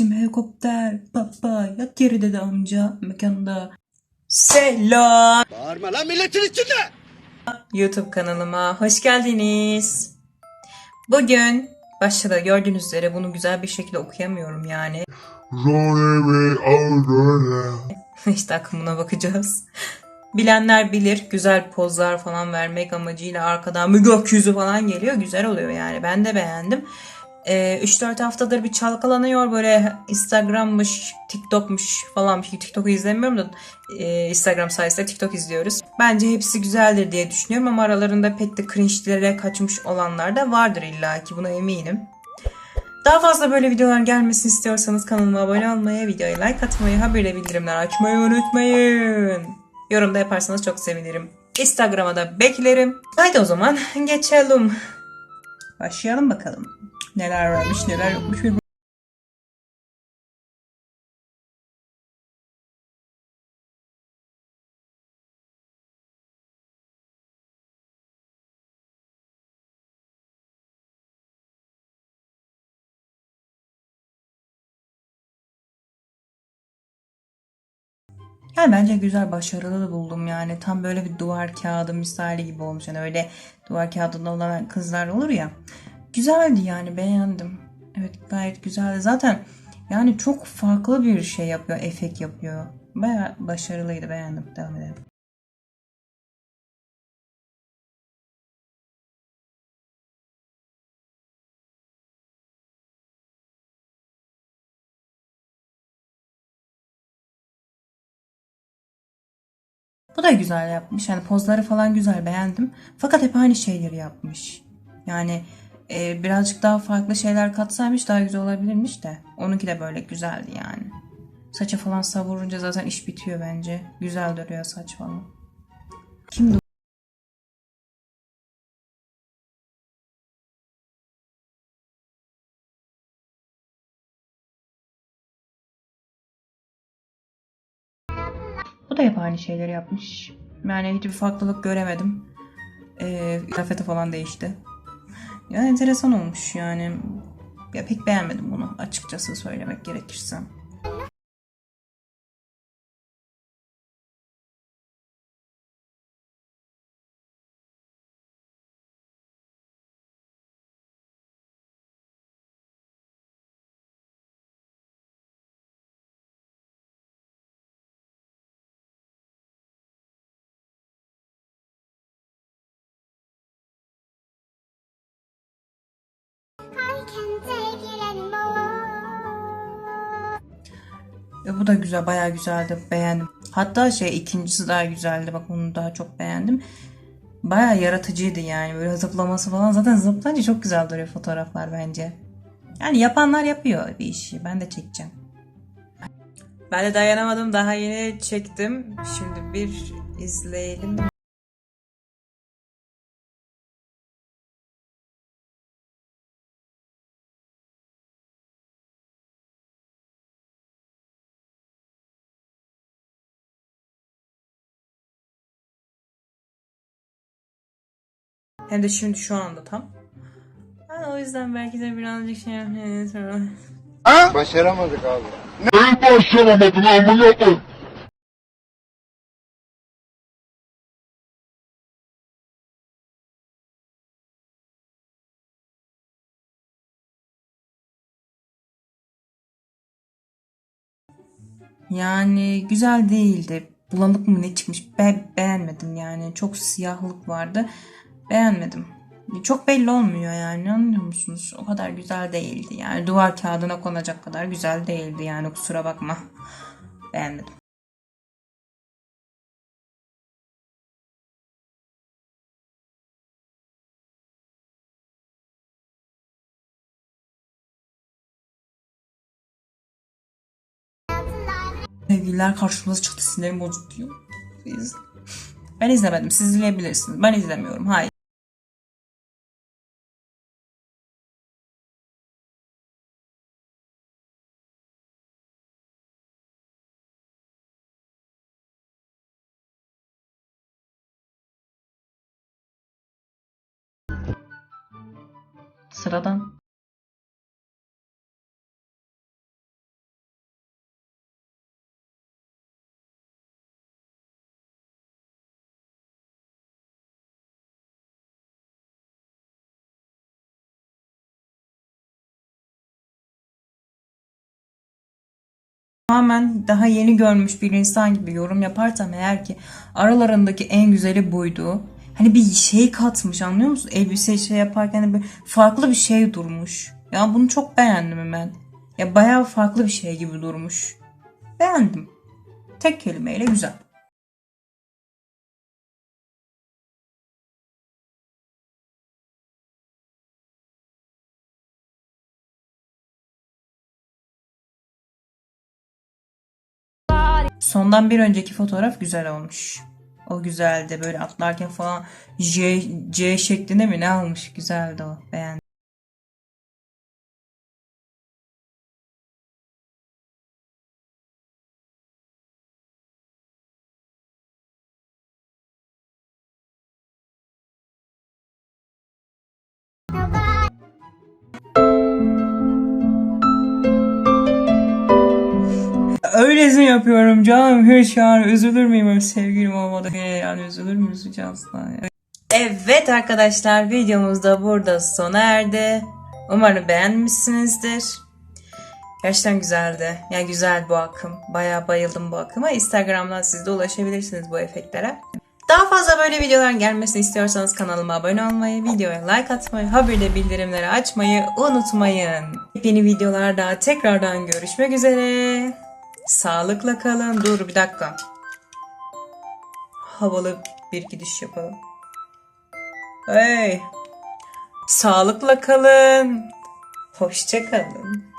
kardeşim helikopter. Baba yat yeri dedi amca mekanda. Selam. Bağırma lan milletin içinde. YouTube kanalıma hoş geldiniz. Bugün başta da gördüğünüz üzere bunu güzel bir şekilde okuyamıyorum yani. İşte akımına bakacağız. Bilenler bilir güzel pozlar falan vermek amacıyla arkadan bir gökyüzü falan geliyor. Güzel oluyor yani ben de beğendim. Ee, 3-4 haftadır bir çalkalanıyor böyle Instagram'mış, TikTok'muş falan. TikTok'u izlemiyorum da e, Instagram sayesinde TikTok izliyoruz. Bence hepsi güzeldir diye düşünüyorum ama aralarında pek de cringe'lere kaçmış olanlar da vardır illaki buna eminim. Daha fazla böyle videolar gelmesini istiyorsanız kanalıma abone olmayı, videoya like atmayı, haberi bildirimler açmayı unutmayın. Yorum da yaparsanız çok sevinirim. Instagram'a da beklerim. Haydi o zaman geçelim. Başlayalım bakalım. Neler varmış neler yokmuş. Yani bence güzel, başarılı da buldum yani. Tam böyle bir duvar kağıdı misali gibi olmuş. Yani öyle duvar kağıdında olan kızlar olur ya. Güzeldi yani beğendim. Evet gayet güzeldi. Zaten yani çok farklı bir şey yapıyor, efekt yapıyor. Baya başarılıydı beğendim. Devam edelim. Bu da güzel yapmış. Yani pozları falan güzel beğendim. Fakat hep aynı şeyleri yapmış. Yani e, birazcık daha farklı şeyler katsaymış daha güzel olabilirmiş de. Onunki de böyle güzeldi yani. Saça falan savurunca zaten iş bitiyor bence. Güzel duruyor saç falan. Kimdi da hep aynı şeyleri yapmış. Yani hiçbir farklılık göremedim. Ee, falan değişti. Ya enteresan olmuş yani. Ya pek beğenmedim bunu açıkçası söylemek gerekirse. Bu da güzel, bayağı güzeldi. Beğendim. Hatta şey ikincisi daha güzeldi. Bak onu daha çok beğendim. Bayağı yaratıcıydı yani. Böyle zıplaması falan. Zaten zıplayınca çok güzel duruyor fotoğraflar bence. Yani yapanlar yapıyor bir işi. Ben de çekeceğim. Ben de dayanamadım. Daha yeni çektim. Şimdi bir izleyelim. Hem de şimdi şu anda tam. Ben o yüzden belki de birazcık şey yapmayayım. Başaramadık abi. Neyi başaramadın amına koy? Yani güzel değildi. Bulanık mı ne çıkmış Be- beğenmedim yani. Çok siyahlık vardı. Beğenmedim. Çok belli olmuyor yani anlıyor musunuz? O kadar güzel değildi yani. Duvar kağıdına konacak kadar güzel değildi yani kusura bakma. Beğenmedim. Sevgililer karşımıza çıktı sinirim bozuk diyor. Ben izlemedim. Siz izleyebilirsiniz. Ben izlemiyorum. Hayır. sıradan tamamen daha yeni görmüş bir insan gibi yorum yaparsam eğer ki aralarındaki en güzeli buydu. Hani bir şey katmış anlıyor musun? Elbise şey yaparken böyle farklı bir şey durmuş. Ya bunu çok beğendim ben. Ya bayağı farklı bir şey gibi durmuş. Beğendim. Tek kelimeyle güzel. Sondan bir önceki fotoğraf güzel olmuş. O güzeldi. Böyle atlarken falan J, C şeklinde mi ne almış? Güzeldi o. Beğendim. Öylesine yapıyorum canım. Hiç yani üzülür müyüm sevgilim olmadı. Ee, Yani üzülür mü üzüleceğiz asla. Evet arkadaşlar videomuz da burada sona erdi. Umarım beğenmişsinizdir. Gerçekten güzeldi. Yani güzel bu akım. Bayağı bayıldım bu akıma. Instagram'dan siz de ulaşabilirsiniz bu efektlere. Daha fazla böyle videolar gelmesini istiyorsanız kanalıma abone olmayı, videoya like atmayı, haberde bildirimleri açmayı unutmayın. Yeni videolarda tekrardan görüşmek üzere. Sağlıkla kalın. Dur bir dakika. Havalı bir gidiş yapalım. Hey. Sağlıkla kalın. Hoşça kalın.